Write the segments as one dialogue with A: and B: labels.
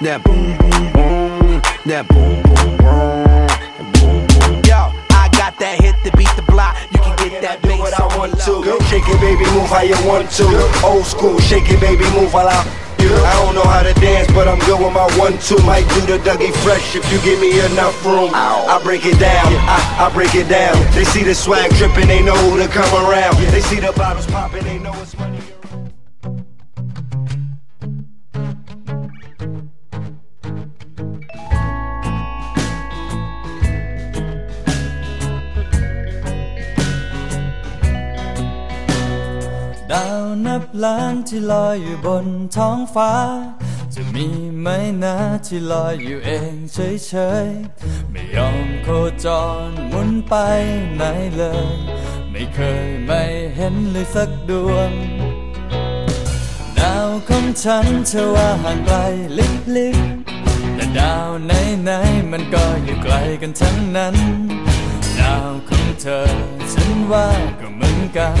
A: That boom boom boom, that boom boom boom, boom boom. Yo, I got that hit to beat the block. You can get that bass
B: what I want to. Shake it, baby, move how you want to. Old school, shake it, baby, move while I. I don't know how to dance, but I'm good with my one two. Might do the Dougie Fresh if you give me enough room. I break it down, I, I break it down. They see the swag dripping, they know who to come around. They see the bottles popping, they know it's money.
C: นับล้านที่ลอยอยู่บนท้องฟ้า จะมีไหมนะที่ลอยอยู่เองเฉยๆ ไม่ยอมโคจรหมุนไปไหนเลย ไม่เคยไม่เห็นเลยสักดวง ดาวของฉันเชื่อว่าห่างไกลลิบๆแต่ดาวไหนๆมันก็อยู่ไกลกันทั้งนั้น ดาวของเธอฉันว่าก็เหมือนกัน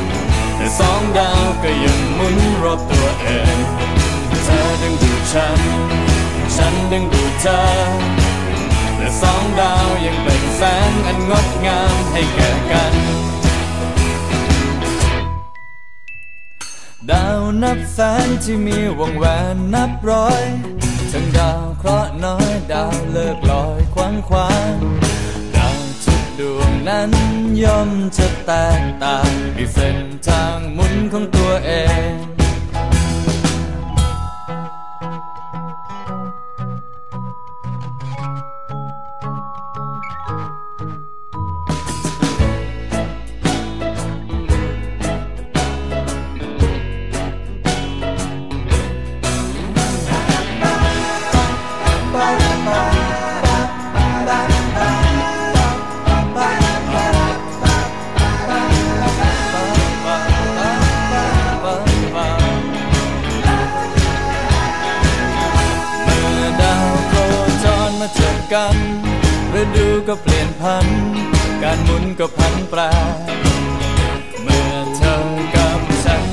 C: สองดาวก็ยังหมุนรอบตัวเอง เธอดึงดูดฉัน ฉันดึงดูดเธอ แต่สองดาวยังเปล่งแสงอันงดงามให้แก่กัน ดาวนับแสนที่มีวงแหวนนับร้อย ทั้งดาวเคราะห์น้อยดาวเลิกลอยควางควางดาวทุกดวง นั้นย่อมจะแตกต่างมีเส้นทางหมุนของตัวเอง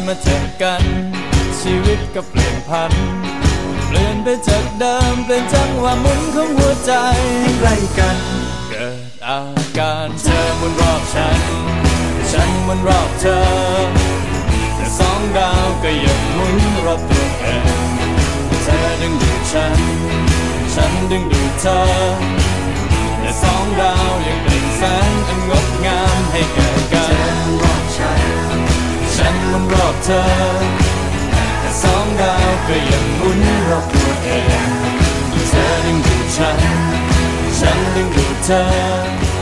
C: มาเจอกัน ชีวิตก็เปลี่ยนพันเปลี่ยนไปจากเดิมเปลี่ยนจังหวะหมุนของหัวใจใกล้กัน เกิดอาการเธอหมุนรอบฉัน ฉันหมุนรอบเธอ แต่สองดาวก็ยังหมุนรอบตัวเองเธอดึงดูดฉัน ฉันดึงดูดเธอ แต่สองดาวยังเปล่งแสงอันงดงามให้แก่กัน ฉันมันรอบเธอ แต่สองดาวก็ยังหมุนรอบตัวเองเธอดึงดูดฉัน ฉันดึงดูดเธอ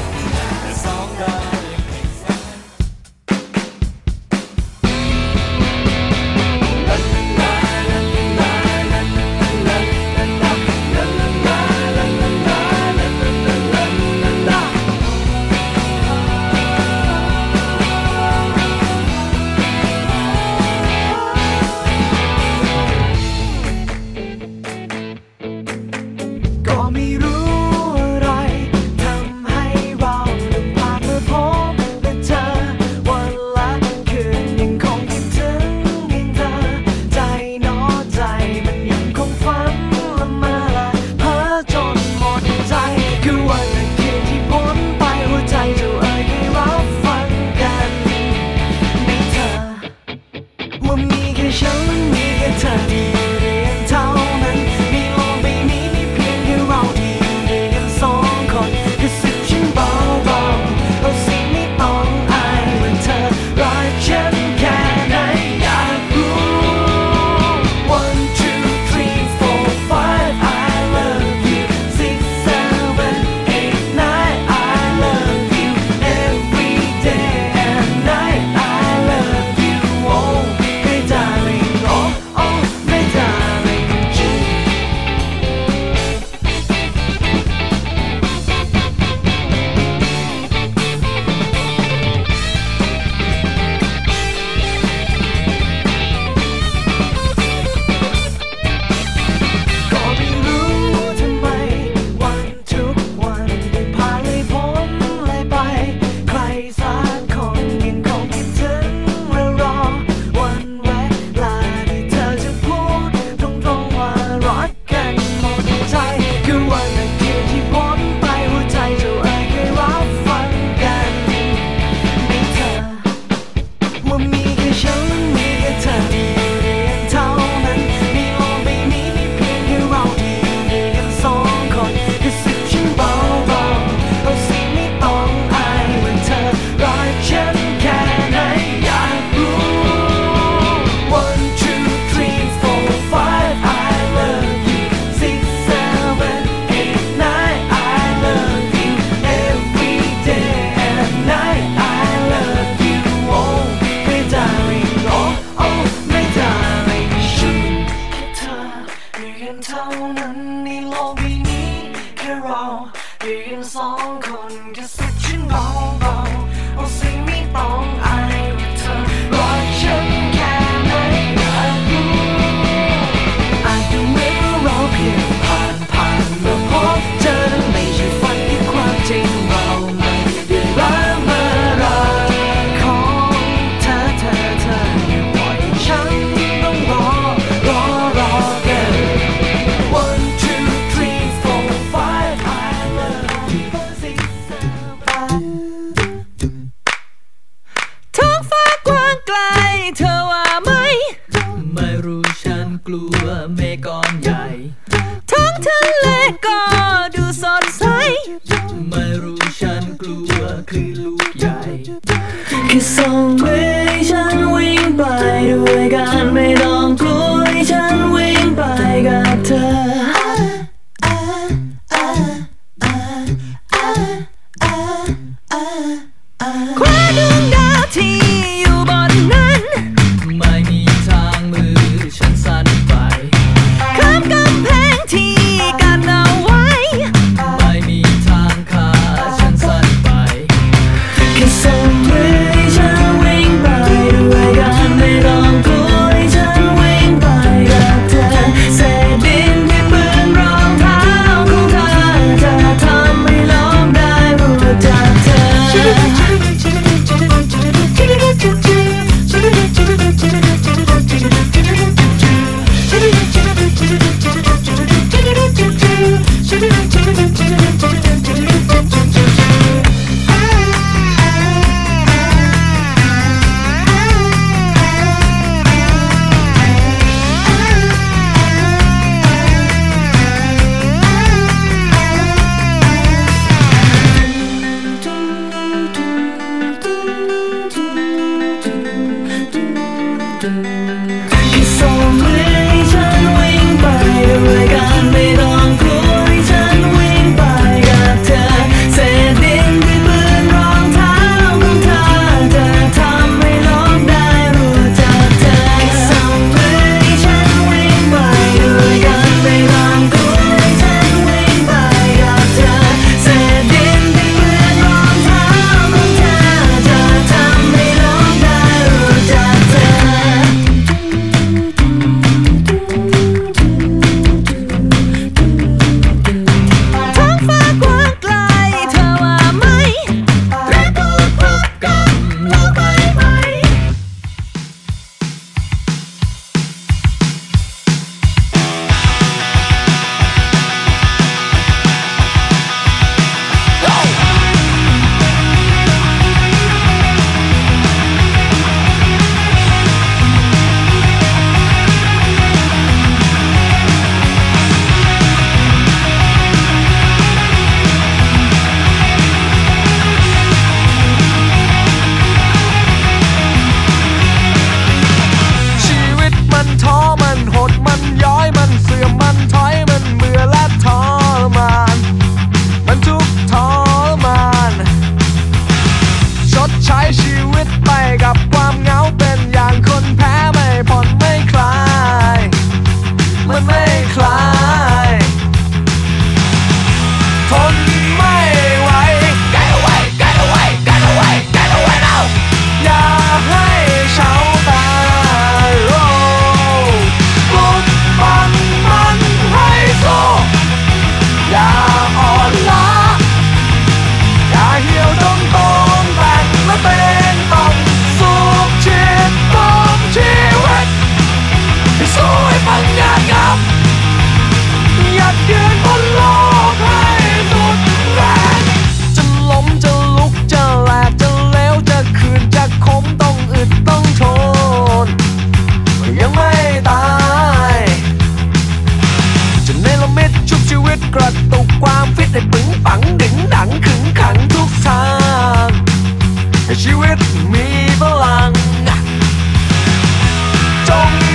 C: i'm gonna Kong, just เธ
D: อว่า
E: ไหม ไม่รู้ฉัน
C: กลัวเมฆก้อนใหญ่ ทั้งทะเลก็ดูสดใส ไม่รู้ฉันกลัวคือลูกใหญ่คือส่งมืฉันวิ่งไปด้วยกันไม่ต้องกลัว Thank you. doang. Don't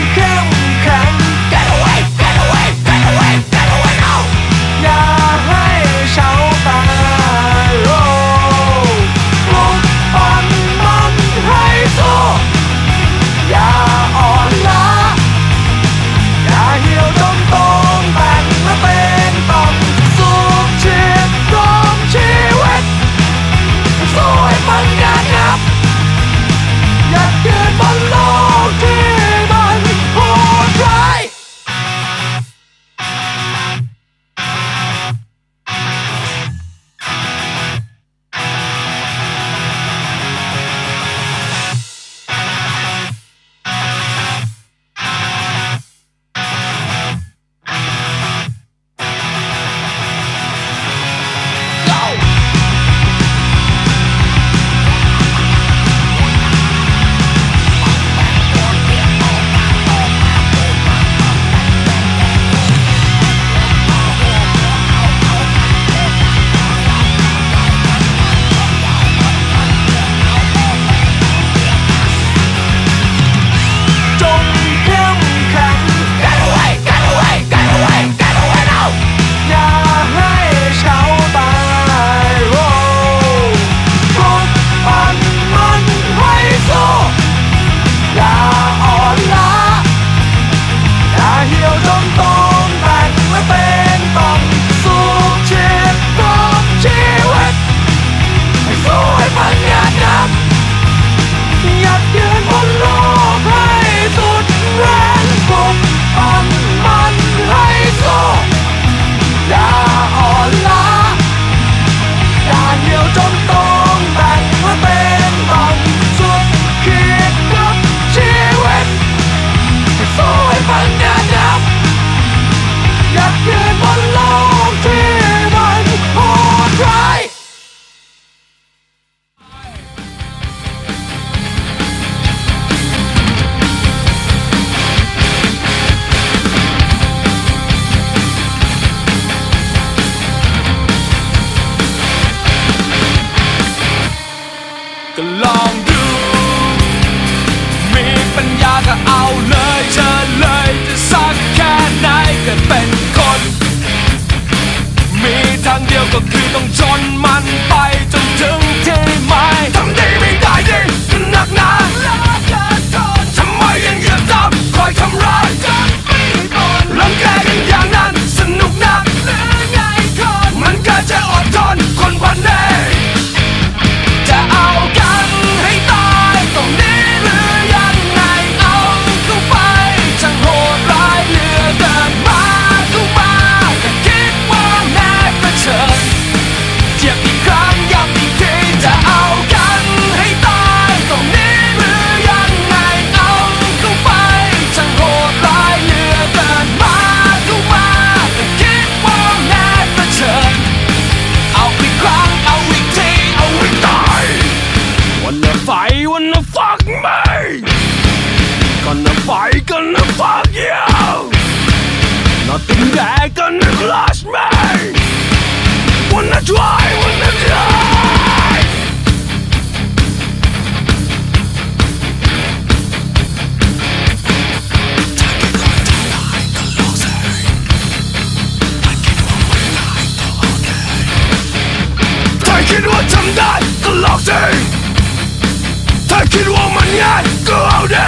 C: ถ้าคิดว่ามันง่ายก็เอาดิ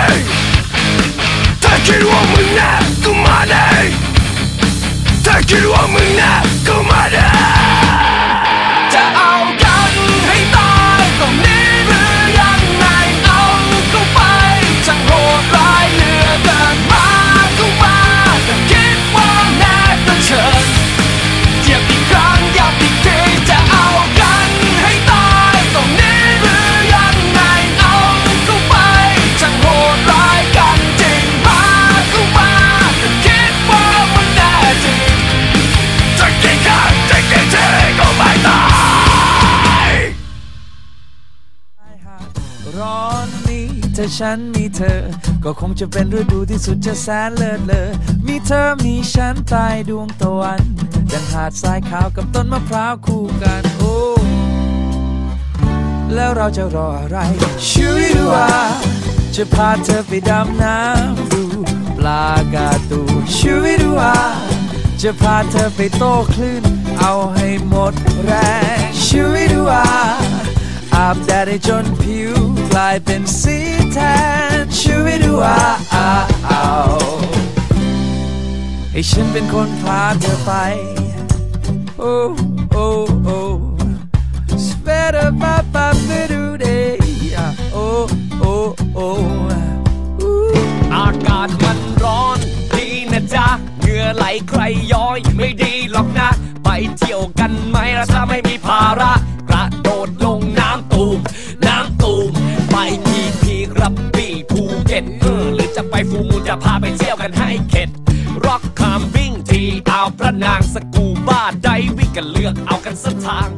C: ถ้าคิดว่ามึงา
F: ฉันมีเธอ ก็คงจะเป็นฤดูที่สุดจะแสนเลิศเลอมีเธอมีฉันใต้ดวงตะวันดังหาดทรายขาวกับต้นมะพร้าวคู่กันโอ้แล้วเราจะรออะไรชีวิวาจะพาเธอไปดำน้ำดูปลากาตูชีวิวาจะพาเธอไปโต้คลื่น เอาให้หมดแรงชีวิวา อาบแดดให้จนผิวกลายเป็นสีแทนชีวิตว่าให้ฉันเป็นคนพาเธอไป โอ้โอ้โอ้ Sweater ba ba ba do day โอ้โอ้โอ้อา
C: กาศมันร้อนดีนะจ๊ะเหงื่อไหลใครย้อยไม่ดีหรอกนะ ไปเที่ยวกันไหมล่ะถ้าไม่มีภาระ กระโดดลง นางสกูบ้าไดวิ่งกันเลือกเอากันสักทาง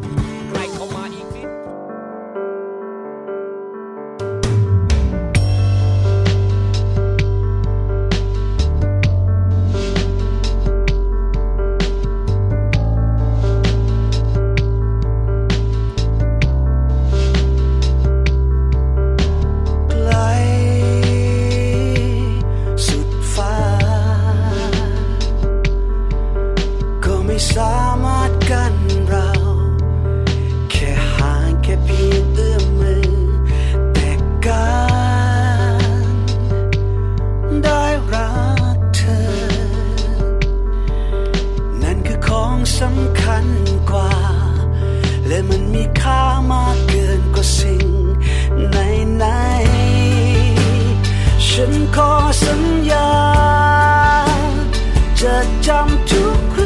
C: just jump to